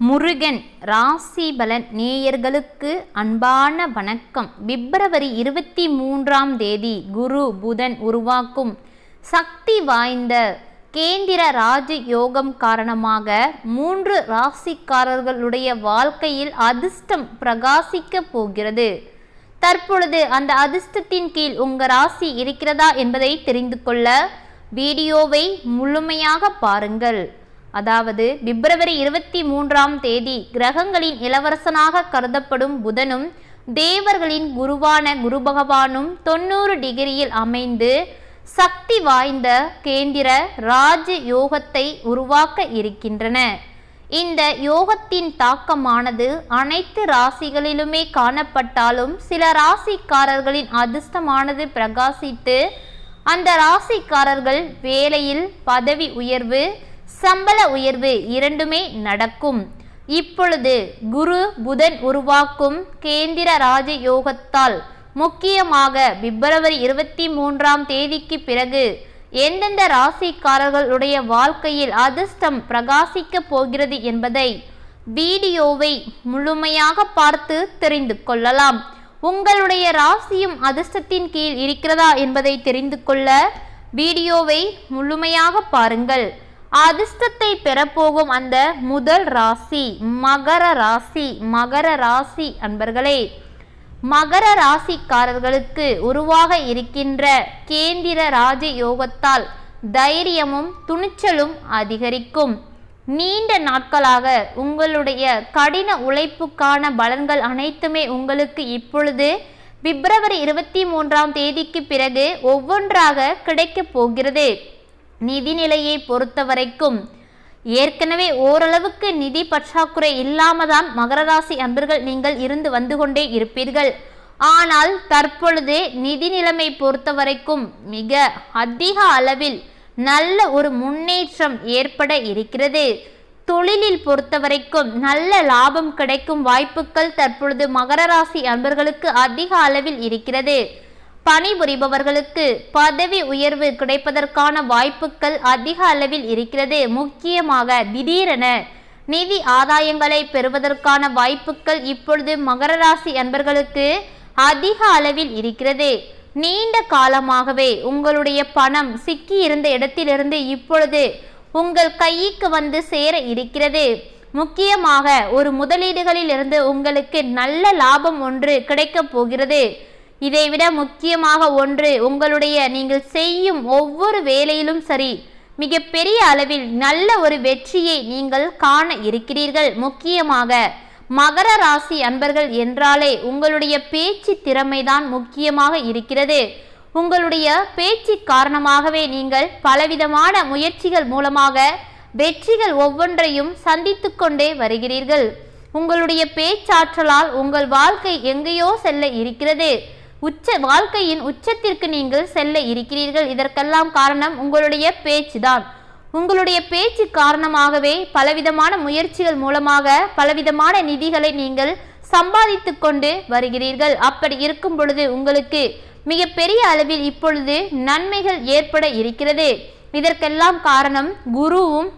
முருகன் ராசி பலன் நேயர்களுக்கு அன்பான வணக்கம். பிப்ரவரி இருபத்தி மூன்றாம் தேதி குரு புதன் உருவாக்கும் சக்தி வாய்ந்த கேந்திர ராஜ யோகம் காரணமாக மூன்று ராசிக்காரர்களுடைய வாழ்க்கையில் அதிர்ஷ்டம் பிரகாசிக்க போகிறது. தற்பொழுது அந்த அதிர்ஷ்டத்தின் கீழ் உங்கள் ராசி இருக்கிறதா என்பதை தெரிந்து கொள்ள வீடியோவை முழுமையாக பாருங்கள். அதாவது பிப்ரவரி இருபத்தி மூன்றாம் தேதி கிரகங்களின் இளவரசனாக கருதப்படும் புதனும் தேவர்களின் குருவான குரு பகவானும் தொண்ணூறு டிகிரியில் அமைந்து சக்தி வாய்ந்த கேந்திர ராஜ யோகத்தை உருவாக்க இருக்கின்றன. இந்த யோகத்தின் தாக்கமானது அனைத்து ராசிகளிலுமே காணப்பட்டாலும் சில ராசிக்காரர்களின் அதிர்ஷ்டமானது பிரகாசித்து அந்த ராசிக்காரர்கள் வேலையில் பதவி உயர்வு சம்பள உயர்வு இரண்டுமே நடக்கும். இப்பொழுது குரு புதன் உருவாக்கும் கேந்திர ராஜயோகத்தால் முக்கியமாக பிப்ரவரி இருபத்தி மூன்றாம் தேதிக்கு பிறகு எந்தெந்த ராசிக்காரர்களுடைய வாழ்க்கையில் அதிர்ஷ்டம் பிரகாசிக்க போகிறது என்பதை வீடியோவை முழுமையாக பார்த்து தெரிந்து கொள்ளலாம். உங்களுடைய ராசியும் அதிர்ஷ்டத்தின் கீழ் இருக்கிறதா என்பதை தெரிந்து கொள்ள வீடியோவை முழுமையாக பாருங்கள். அதிர்ஷ்டத்தை பெறப்போகும் அந்த முதல் ராசி மகர ராசி மகர ராசி அன்பர்களே. மகர ராசிக்காரர்களுக்கு உருவாக இருக்கின்ற கேந்திர ராஜ யோகத்தால் தைரியமும் துணிச்சலும் அதிகரிக்கும். நீண்ட நாட்களாக உங்களுடைய கடின உழைப்புக்கான பலன்கள் அனைத்துமே உங்களுக்கு இப்பொழுது பிப்ரவரி இருபத்தி மூன்றாம் தேதிக்கு பிறகு ஒவ்வொன்றாக கிடைக்கப் போகிறது. நிதிநிலையை பொறுத்த வரைக்கும் ஏற்கனவே ஓரளவுக்கு நிதி பற்றாக்குறை இல்லாம தான் மகர ராசி அன்பர்கள் நீங்கள் இருந்து வந்து கொண்டே இருப்பீர்கள். ஆனால் தற்பொழுது நிதி நிலைமை பொறுத்த வரைக்கும் மிக அதிக அளவில் நல்ல ஒரு முன்னேற்றம் ஏற்பட இருக்கிறது. தொழிலில் பொறுத்த வரைக்கும் நல்ல லாபம் கிடைக்கும் வாய்ப்புகள் தற்பொழுது மகர ராசி அன்பர்களுக்கு அதிக அளவில் இருக்கிறது. பணிபுரிபவர்களுக்கு பதவி உயர்வு கிடைப்பதற்கான வாய்ப்புகள் அதிக அளவில் இருக்கிறது. முக்கியமாக திடீரென நிதி ஆதாயங்களை பெறுவதற்கான வாய்ப்புகள் இப்பொழுது மகர ராசி அன்பர்களுக்கு அதிக அளவில் இருக்கிறது. நீண்ட காலமாகவே உங்களுடைய பணம் சிக்கி இருந்த இடத்திலிருந்து இப்பொழுது உங்கள் கைக்கு வந்து சேர இருக்கிறது. முக்கியமாக ஒரு முதலீடுகளில் இருந்து உங்களுக்கு நல்ல லாபம் ஒன்று கிடைக்கப் போகிறது. இதைவிட முக்கியமாக ஒன்று உங்களுடைய நீங்கள் செய்யும் ஒவ்வொரு வேலையிலும் சரி மிகப்பெரிய அளவில் நல்ல ஒரு வெற்றியை நீங்கள் காண இருக்கிறீர்கள். முக்கியமாக மகர ராசி அன்பர்கள் என்றாலே உங்களுடைய பேச்சு திறமைதான் முக்கியமாக இருக்கிறது. உங்களுடைய பேச்சு காரணமாகவே நீங்கள் பலவிதமான முயற்சிகள் மூலமாக வெற்றிகள் ஒவ்வொன்றையும் சந்தித்து கொண்டே வருகிறீர்கள். உங்களுடைய பேச்சாற்றலால் உங்கள் வாழ்க்கை எங்கேயோ செல்ல இருக்கிறது. உச்ச வாழ்க்கையின் உச்சத்திற்கு நீங்கள் செல்ல இருக்கிறீர்கள். இதற்கெல்லாம் காரணம் உங்களுடைய பேச்சுதான். உங்களுடைய பேச்சு காரணமாகவே பலவிதமான முயற்சிகள் மூலமாக பலவிதமான நிதிகளை நீங்கள் சம்பாதித்து கொண்டு வருகிறீர்கள். அப்படி இருக்கும் பொழுது உங்களுக்கு மிக பெரிய அளவில் இப்பொழுது நன்மைகள் ஏற்பட இருக்கிறது. இதற்கெல்லாம் காரணம் குருவும்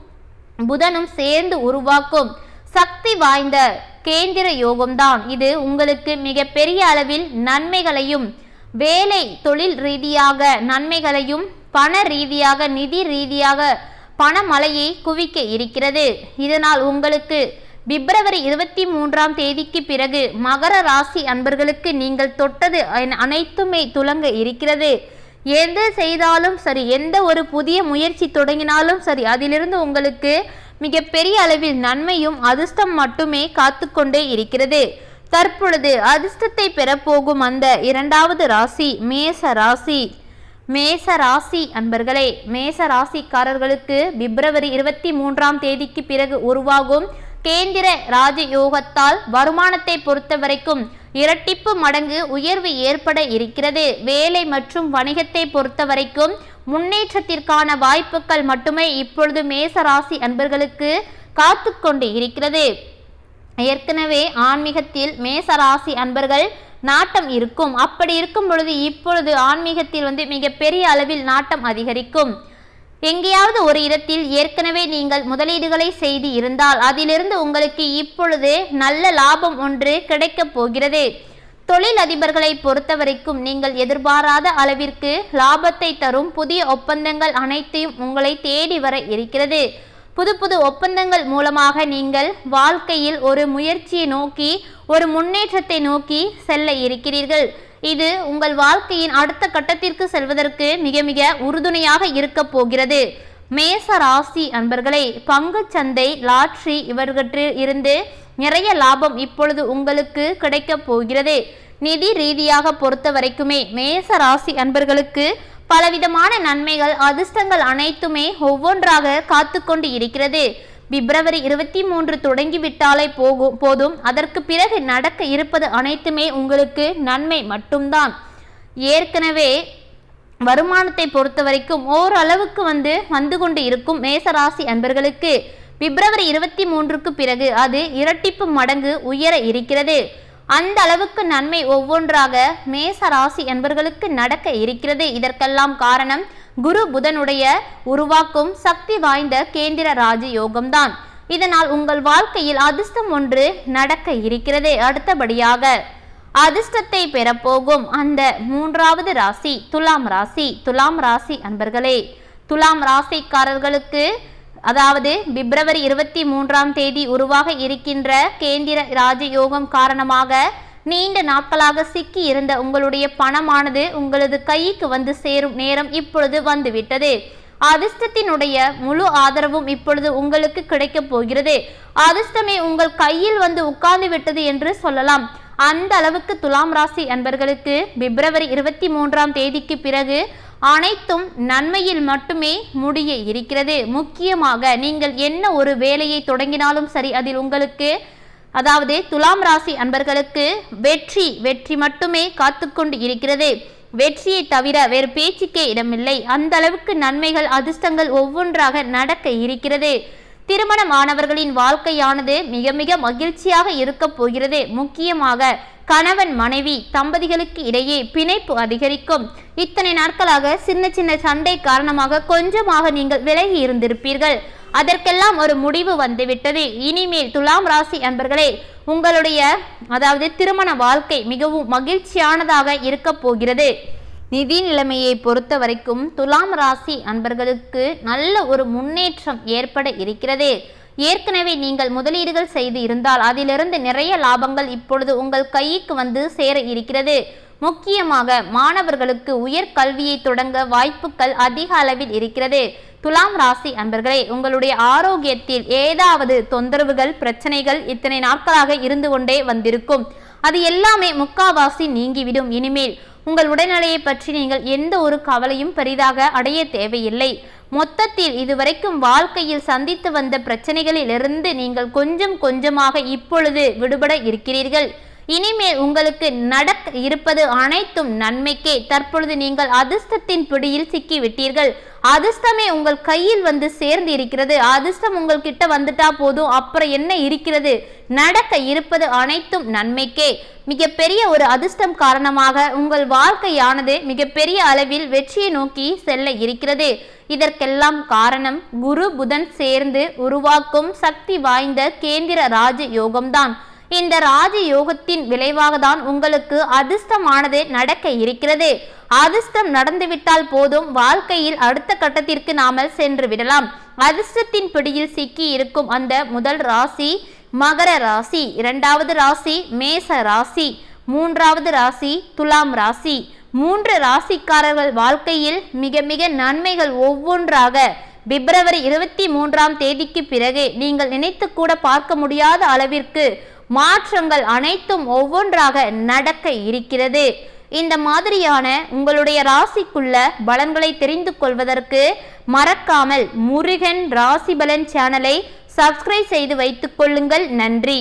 புதனும் சேர்ந்து உருவாக்கும் சக்தி வாய்ந்த கேந்திர யோகம்தான். இது உங்களுக்கு மிக பெரிய அளவில் நன்மைகளையும் வேலை தொழில் ரீதியாக நன்மைகளையும் பண ரீதியாக நிதி ரீதியாக பணமழையை குவிக்க இருக்கிறது. இதனால் உங்களுக்கு பிப்ரவரி இருபத்தி மூன்றாம் தேதிக்கு பிறகு மகர ராசி அன்பர்களுக்கு நீங்கள் தொட்டது அனைத்துமே துலங்க இருக்கிறது. எது செய்தாலும் சரி எந்த ஒரு புதிய முயற்சி தொடங்கினாலும் சரி அதிலிருந்து உங்களுக்கு மிக பெரிய அளவில் நன்மையும் அதிர்ஷ்டம் மட்டுமே காத்து கொண்டே இருக்கிறது. தற்பொழுது அதிர்ஷ்டத்தை பெறப்போகும் அந்த இரண்டாவது ராசி மேச ராசி. மேச ராசி அன்பர்களே மேச ராசிக்காரர்களுக்கு பிப்ரவரி இருபத்தி மூன்றாம் தேதிக்கு பிறகு உருவாகும் கேந்திர ராஜயோகத்தால் வருமானத்தை பொறுத்த வரைக்கும் இரட்டிப்பு மடங்கு உயர்வு ஏற்பட இருக்கிறது. வேலை மற்றும் வணிகத்தை பொறுத்த வரைக்கும் முன்னேற்றத்திற்கான வாய்ப்புகள் மட்டுமே இப்பொழுது மேச ராசி அன்பர்களுக்கு காத்து கொண்டு இருக்கிறது. ஏற்கனவே ஆன்மீகத்தில் மேச ராசி அன்பர்கள் நாட்டம் இருக்கும். அப்படி இருக்கும் பொழுது இப்பொழுது ஆன்மீகத்தில் வந்து மிக பெரிய அளவில் நாட்டம் அதிகரிக்கும். எங்கேயாவது ஒரு இடத்தில் ஏற்கனவே நீங்கள் முதலீடுகளை செய்து இருந்தால் அதிலிருந்து உங்களுக்கு இப்பொழுது நல்ல லாபம் ஒன்று கிடைக்கப் போகிறது. தொழில் அதிபர்களை பொறுத்தவரைக்கும் நீங்கள் எதிர்பாராத அளவிற்கு லாபத்தை தரும் புதிய ஒப்பந்தங்கள் அனைத்தையும் உங்களை தேடி வர இருக்கிறது. புது புது ஒப்பந்தங்கள் மூலமாக நீங்கள் வாழ்க்கையில் ஒரு முயற்சியை நோக்கி ஒரு முன்னேற்றத்தை நோக்கி செல்ல இருக்கிறீர்கள். இது உங்கள் வாழ்க்கையின் அடுத்த கட்டத்திற்கு செல்வதற்கு மிக மிக உறுதுணையாக இருக்க போகிறது. மேச ராசி அன்பர்களே பங்கு சந்தை லாட்ரி இவர்களில் இருந்து நிறைய லாபம் இப்பொழுது உங்களுக்கு கிடைக்கப் போகிறது. நிதி ரீதியாக பொறுத்த வரைக்குமே மேச ராசி அன்பர்களுக்கு பலவிதமான நன்மைகள் அதிர்ஷ்டங்கள் அனைத்துமே ஒவ்வொன்றாக காத்து கொண்டு இருக்கிறது. பிப்ரவரி இருபத்தி மூன்று தொடங்கிவிட்டாலே போகும் போதும். அதற்கு பிறகு நடக்க இருப்பது அனைத்துமே உங்களுக்கு நன்மை மட்டும்தான். ஏற்கனவே வருமானத்தை பொறுத்த வரைக்கும் ஓரளவுக்கு வந்து வந்து கொண்டு இருக்கும் மேசராசி அன்பர்களுக்கு. பிப்ரவரி இருபத்தி மூன்றுக்கு பிறகு அது இரட்டிப்பு மடங்கு உயர இருக்கிறது. அந்த அளவுக்கு நன்மை ஒவ்வொன்றாக மேச ராசி என்பர்களுக்கு நடக்க இருக்கிறது. இதற்கெல்லாம் காரணம் குரு புதனுடைய உருவாக்கும் சக்தி வாய்ந்த கேந்திர ராஜ யோகம்தான். இதனால் உங்கள் வாழ்க்கையில் அதிர்ஷ்டம் ஒன்று நடக்க இருக்கிறது. அடுத்தபடியாக அதிர்ஷ்டத்தை பெறப்போகும் அந்த மூன்றாவது ராசி துலாம் ராசி துலாம் ராசி அன்பர்களே. துலாம் ராசிக்காரர்களுக்கு அதாவது பிப்ரவரி இருபத்தி மூன்றாம் தேதி உருவாக இருக்கின்ற கேந்திர ராஜயோகம் காரணமாக நீண்ட நாட்களாக சிக்கி இருந்த உங்களுடைய பணமானது உங்களது கைக்கு வந்து சேரும் நேரம் இப்பொழுது வந்துவிட்டது. அதிர்ஷ்டத்தினுடைய முழு ஆதரவும் இப்பொழுது உங்களுக்கு கிடைக்கப் போகிறது. அதிர்ஷ்டமே உங்கள் கையில் வந்து உட்கார்ந்து விட்டது என்று சொல்லலாம். அந்த அளவுக்கு துலாம் ராசி அன்பர்களுக்கு பிப்ரவரி இருபத்தி மூன்றாம் தேதிக்கு பிறகு அனைத்தும் நன்மையில் மட்டுமே முடிய இருக்கிறது. முக்கியமாக நீங்கள் என்ன ஒரு வேலையை தொடங்கினாலும் சரி அதில் உங்களுக்கு அதாவது துலாம் ராசி அன்பர்களுக்கு வெற்றி வெற்றி மட்டுமே காத்துக்கொண்டு இருக்கிறது. வெற்றியை தவிர வேறு பேச்சுக்கே இடமில்லை. அந்த அளவுக்கு நன்மைகள் அதிர்ஷ்டங்கள் ஒவ்வொன்றாக நடக்க இருக்கிறது. திருமணமானவர்களின் வாழ்க்கையானது மிக மிக மகிழ்ச்சியாக இருக்க போகிறது. முக்கியமாக கணவன் மனைவி தம்பதிகளுக்கு இடையே பிணைப்பு அதிகரிக்கும். இத்தனை நாட்களாக சின்ன சின்ன சண்டை காரணமாக கொஞ்சமாக நீங்கள் விலகி இருந்திருப்பீர்கள். அதற்கெல்லாம் ஒரு முடிவு வந்துவிட்டது. இனிமேல் துலாம் ராசி அன்பர்களே உங்களுடைய அதாவது திருமண வாழ்க்கை மிகவும் மகிழ்ச்சியானதாக இருக்க போகிறது. நிதி நிலைமையை பொறுத்த வரைக்கும் துலாம் ராசி அன்பர்களுக்கு நல்ல ஒரு முன்னேற்றம் ஏற்பட இருக்கிறது. ஏற்கனவே நீங்கள் முதலீடுகள் செய்து இருந்தால் அதிலிருந்து நிறைய லாபங்கள் இப்பொழுது உங்கள் கைக்கு வந்து சேர இருக்கிறது. முக்கியமாக மாணவர்களுக்கு உயர் கல்வியை தொடங்க வாய்ப்புகள் அதிக அளவில் இருக்கிறது. துலாம் ராசி அன்பர்களே உங்களுடைய ஆரோக்கியத்தில் ஏதாவது தொந்தரவுகள் பிரச்சனைகள் இத்தனை நாட்களாக இருந்து கொண்டே வந்திருக்கும். அது எல்லாமே முக்காவாசி நீங்கிவிடும். இனிமேல் உங்கள் உடல்நிலையை பற்றி நீங்கள் எந்த ஒரு கவலையும் பெரிதாக அடைய தேவையில்லை. மொத்தத்தில் இதுவரைக்கும் வாழ்க்கையில் சந்தித்து வந்த பிரச்சனைகளிலிருந்து நீங்கள் கொஞ்சம் கொஞ்சமாக இப்பொழுது விடுபட இருக்கிறீர்கள். இனிமேல் உங்களுக்கு நடக்க இருப்பது அனைத்தும் நன்மைக்கே. தற்பொழுது நீங்கள் அதிர்ஷ்டத்தின் பிடியில் சிக்கிவிட்டீர்கள். அதிர்ஷ்டமே உங்கள் கையில் வந்து சேர்ந்து இருக்கிறது. அதிர்ஷ்டம் உங்கள் கிட்ட வந்துட்டா போதும். அப்புறம் என்ன இருக்கிறது? நடக்க இருப்பது அனைத்தும் நன்மைக்கே. மிகப்பெரிய ஒரு அதிர்ஷ்டம் காரணமாக உங்கள் வாழ்க்கையானது மிகப்பெரிய அளவில் வெற்றியை நோக்கி செல்ல இருக்கிறது. இதற்கெல்லாம் காரணம் குரு புதன் சேர்ந்து உருவாக்கும் சக்தி வாய்ந்த கேந்திர ராஜ யோகம்தான். இந்த ராஜயோகத்தின் விளைவாக தான் உங்களுக்கு அதிர்ஷ்டமானது நடக்க இருக்கிறது. அதிர்ஷ்டம் நடந்துவிட்டால் போதும் வாழ்க்கையில் அடுத்த கட்டத்திற்கு நாமல் சென்று விடலாம். அதிர்ஷ்டத்தின் பிடியில் சிக்கி இருக்கும் அந்த முதல் ராசி மகர ராசி. இரண்டாவது ராசி மேச ராசி. மூன்றாவது ராசி துலாம் ராசி. மூன்று ராசிக்காரர்கள் வாழ்க்கையில் மிக மிக நன்மைகள் ஒவ்வொன்றாக. பிப்ரவரி இருபத்தி மூன்றாம் தேதிக்கு பிறகு நீங்கள் நினைத்து கூட பார்க்க முடியாத அளவிற்கு மாற்றங்கள் அனைத்தும் ஒவ்வொன்றாக நடக்க இருக்கிறது. இந்த மாதிரியான உங்களுடைய ராசிக்குள்ள பலன்களை தெரிந்து கொள்வதற்கு மறக்காமல் முருகன் ராசி பலன் சேனலை சப்ஸ்கிரைப் செய்து வைத்துக் கொள்ளுங்கள். நன்றி.